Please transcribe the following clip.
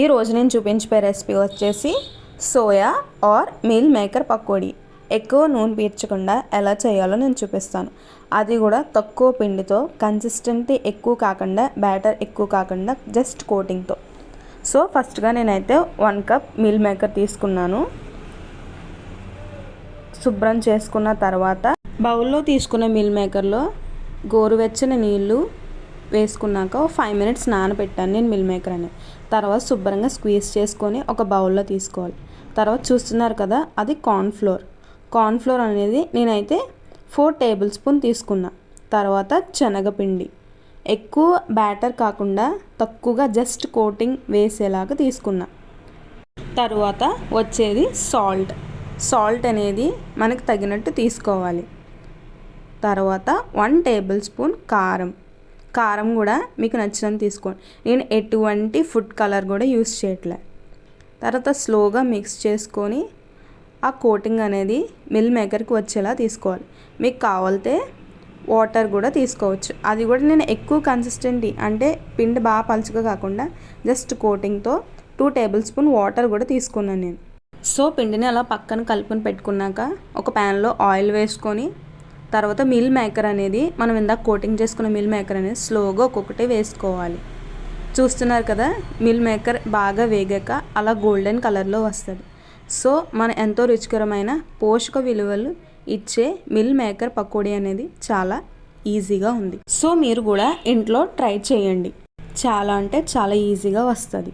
ఈ రోజు నేను చూపించే రెసిపీ వచ్చేసి soya or meal maker pakodi. ఎక్కువ నూనె పీర్చకుండా ఎలా చేయాలో నేను చూపిస్తాను. అది కూడా తక్కువ పిండితో కన్సిస్టెంటీ ఎక్కువ కాకుండా బ్యాటర్ ఎక్కువ కాకుండా జస్ట్ కోటింగ్తో సో ఫస్ట్గా నేనైతే వన్ కప్ మీల్ మేకర్ తీసుకున్నాను. శుభ్రం చేసుకున్న తర్వాత బౌల్లో తీసుకున్న మీల్ మేకర్లో గోరువెచ్చని నీళ్ళు వేసుకున్నాక ఫైవ్ మినిట్స్ నానబెట్టాను నేను మిల్ మేకర్ అని. తర్వాత శుభ్రంగా స్క్వీజ్ చేసుకొని ఒక బౌల్లో తీసుకోవాలి. తర్వాత చూస్తున్నారు కదా అది కార్న్ఫ్లోర్ కార్న్ఫ్లోర్ అనేది నేనైతే ఫోర్ టేబుల్ స్పూన్ తీసుకున్నా. తర్వాత శనగపిండి. ఎక్కువ బ్యాటర్ కాకుండా తక్కువగా జస్ట్ కోటింగ్ వేసేలాగా తీసుకున్నా. తరువాత వచ్చేది సాల్ట్ సాల్ట్ అనేది మనకు తగినట్టు తీసుకోవాలి. తర్వాత వన్ టేబుల్ స్పూన్ కారం. కారం కూడా మీకు నచ్చినంత తీసుకోండి. నేను ఎటువంటి ఫుడ్ కలర్ కూడా యూస్ చేయట్లే. తర్వాత స్లోగా మిక్స్ చేసుకొని ఆ కోటింగ్ అనేది మిల్ మేకర్కి వచ్చేలా తీసుకోవాలి. మీకు కావాలితే వాటర్ కూడా తీసుకోవచ్చు. అది కూడా నేను ఎక్కువ కన్సిస్టెంటీ అంటే పిండి బాగా పలుచగా కాకుండా జస్ట్ కోటింగ్తో టూ టేబుల్ స్పూన్ వాటర్ కూడా తీసుకున్నాను నేను. సో పిండిని అలా పక్కన కలుపుని పెట్టుకున్నాక ఒక ప్యాన్లో ఆయిల్ వేసుకొని తర్వాత మిల్ మేకర్ అనేది మనం ఇందాక కోటింగ్ చేసుకున్న మిల్ మేకర్ అనేది స్లోగా ఒక్కొక్కటి వేసుకోవాలి. చూస్తున్నారు కదా మిల్ మేకర్ బాగా వేగాక అలా గోల్డెన్ కలర్లో వస్తుంది. సో మన ఎంతో రుచికరమైన పోషక విలువలు ఇచ్చే మిల్ మేకర్ పకోడీ అనేది చాలా ఈజీగా ఉంది. సో మీరు కూడా ఇంట్లో ట్రై చేయండి. చాలా అంటే చాలా ఈజీగా వస్తుంది.